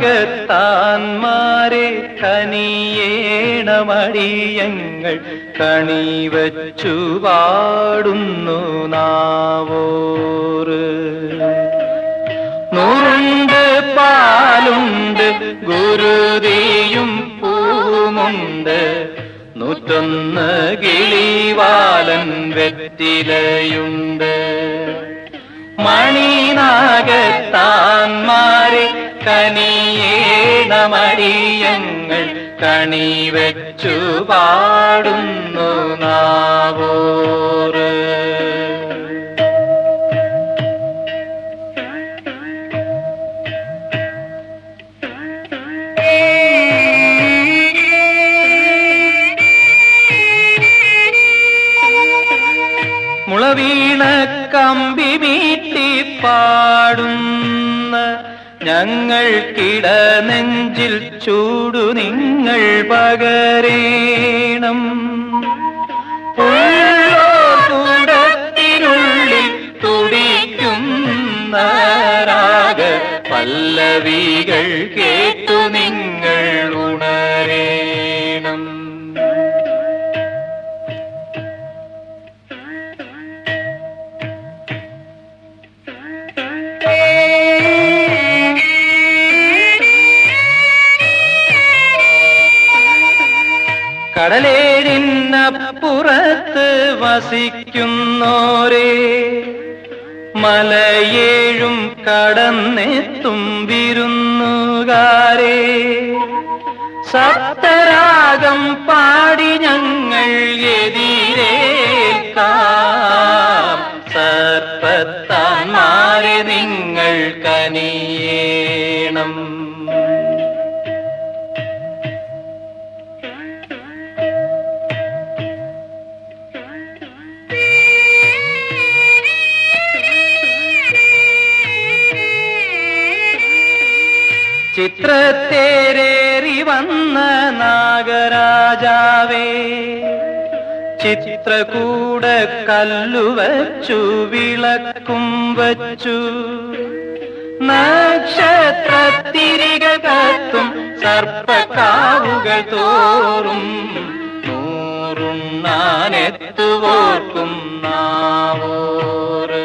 നാഗത്താന്മാരെ കനിയേണമടിയങ്ങൾ കണിവച്ചു പാടുന്നു നാവോറ് നൂറുണ്ട് പാലുണ്ട് ഗുരുതിയും പൂമുണ്ട് നൂറ്റൊന്ന് കിളിവാലൻ വെറ്റിലയുണ്ട്. മണിനാഗത്താന്മാരെ കണി വെച്ചു പാടുന്നു നാവോറ് മുളവീണ കമ്പി മീട്ടി പാടുന്ന ഞങ്ങൾക്കിട നെഞ്ചിൽ ചൂടു നിങ്ങൾ പകരേണം. കൂടത്തിനുള്ളിൽ തുടിക്കുന്ന നാരാഗ പല്ലവികൾ കേട്ടു കടലേരിനപ്പുറത്ത് വസിക്കുന്നോരേ. മലയേഴും കടന്നെത്തും വിരുന്നുകാരേ സപ്തരാഗം പാടി ഞങ്ങൾ സർപ്പത്താൻ സർപ്പത്താന്മാരെ നിങ്ങൾ കനിയേണം. ചിത്രത്തേരേറി വന്ന നാഗരാജാവേ ചിത്രകൂട കല്ലുവച്ചു വിളക്കും വച്ചു. നക്ഷത്രത്തിരിക കത്തും സർപ്പക്കാവുകൾ തോറും നൂറുണ്ണാനെത്തുവോർക്കും നാവോറ്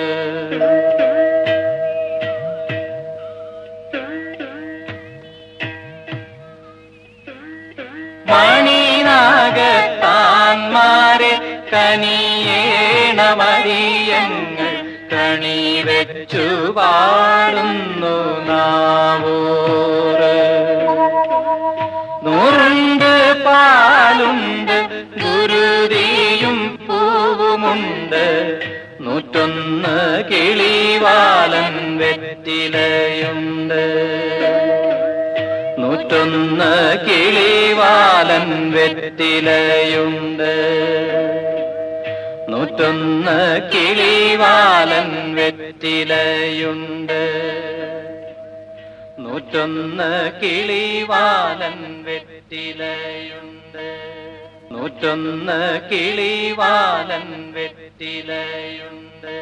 കനിയേണമരിയങ്ങൾ കണി വെച്ചു പാടുന്നു നാവോറ് നൂറുണ്ട് പാലുണ്ട് ഗുരുതിയും പൂവുമുണ്ട്. നൂറ്റൊന്ന് കിളിവാലൻ വെറ്റിലയുണ്ട്. നൂറ്റൊന്ന് കിളിവാലൻ വെറ്റിലയുണ്ട്. നൂറ്റൊന്ന് കിളിവാലൻ വെറ്റിലയുണ്ട്. നൂറ്റൊന്ന് കിളിവാലൻ വെറ്റിലയുണ്ട്. നൂറ്റൊന്ന് കിളിവാലൻ വെറ്റിലയുണ്ട്.